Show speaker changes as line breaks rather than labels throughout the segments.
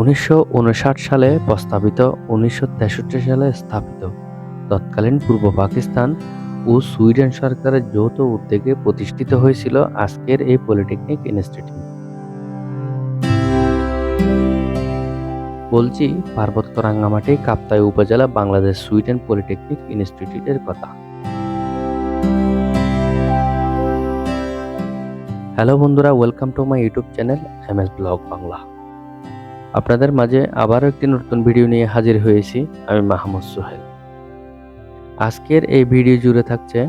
উনিশশো উনষাট সালে প্রস্তাবিত, উনিশশো তেষট্টি সালে স্থাপিত। তৎকালীন পূর্ব পাকিস্তান ও সুইডেন সরকারের যৌথ উদ্যোগে প্রতিষ্ঠিত হয়েছিল আজকের এই পলিটেকনিক ইনস্টিটিউট। বলছি পার্বত্য রাঙ্গামাটি কাপ্তাই উপজেলা বাংলাদেশ সুইডেন পলিটেকনিক ইনস্টিটিউটের কথা। হ্যালো বন্ধুরা, welcome to my YouTube channel M S blog Bangla. আপনাদের মাঝে আবারও একটি নতুন ভিডিও নিয়ে হাজির হয়েছি আমি মাহমুদ সোহেল। আজকের এই ভিডিও জুড়ে থাকছে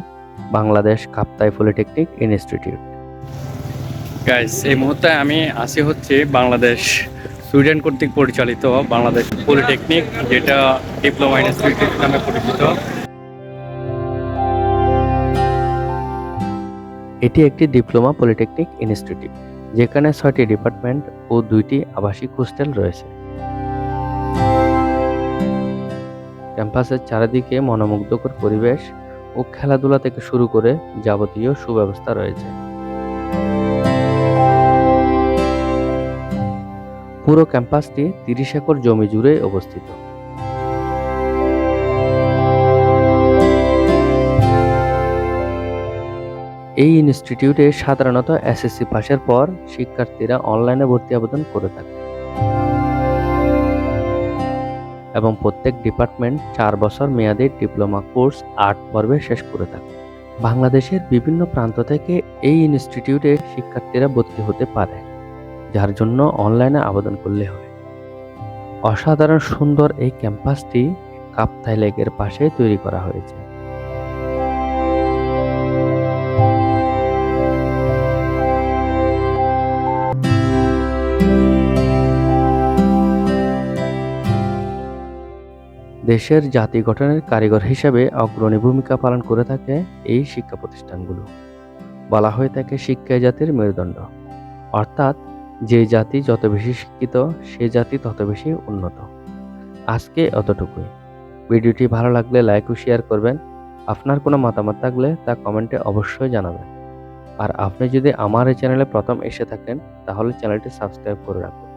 Bangladesh Kaptai polytechnic institute.
Guys এই মুহূর্তে আমি আসি হচ্ছে বাংলাদেশ সুইডেন কর্তৃক পরিচালিত বাংলাদেশ পলিটেকনিক যেটা ডিপ্লোমা ইনস্টিটিউট নামে পরিচিত।
এটি একটি ডিপ্লোমা পলিটেকনিক ইনস্টিটিউট। যেখানে ছয়টি ডিপার্টমেন্ট ও দুইটি আবাসিক হোস্টেল রয়েছে। ক্যাম্পাসের চারিদিকে মনোমুগ্ধকর পরিবেশ ও খেলাধুলা থেকে শুরু করে যাবতীয় সুব্যবস্থা রয়েছে। পুরো ক্যাম্পাসটি তিরিশ একর জমি জুড়ে অবস্থিত। এই ইনস্টিটিউটে সাধারণত এসএসসি পাশের পর শিক্ষার্থীরা অনলাইনে ভর্তি আবেদন করে থাকে। এবং প্রত্যেক ডিপার্টমেন্ট চার বছর মেয়াদী ডিপ্লোমা কোর্স আট পর্বে শেষ করে থাকে। বাংলাদেশের বিভিন্ন প্রান্ত থেকে এই ইনস্টিটিউটে শিক্ষার্থীরা ভর্তি হতে পারে, যার জন্য অনলাইনে আবেদন করলে হয়। অসাধারণ সুন্দর এই ক্যাম্পাসটি কাপ্তাই লেকের পাশে তৈরি করা হয়েছে। দেশের জাতি গঠনের কারিগর হিসেবে অগ্রণী ভূমিকা পালন করে থাকে এই শিক্ষা প্রতিষ্ঠানগুলো। বলা হয়ে থাকে শিক্ষাই জাতির মেরুদণ্ড। অর্থাৎ যে জাতি যত বেশি শিক্ষিত, সে জাতি তত বেশি উন্নত। আজকে অতটুকুই ভিডিওটি ভালো লাগলে লাইক ও শেয়ার করবেন। আপনার কোনো মতামত থাকলে তা কমেন্টে অবশ্যই জানাবেন। আর আপনি যদি আমার এই চ্যানেলে প্রথম এসে থাকেন, তাহলে চ্যানেলটি সাবস্ক্রাইব করে রাখুন।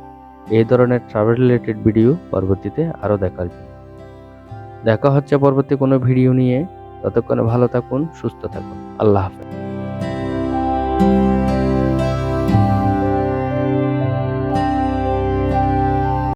এই ধরনের ট্রাভেল রিলেটেড ভিডিও পরবর্তীতে আরও দেখার জন্য। দেখা হচ্ছে পরবর্তী কোনো ভিডিও নিয়ে। ততক্ষণে ভালো থাকুন সুস্থ থাকুন। আল্লাহ হাফেজ।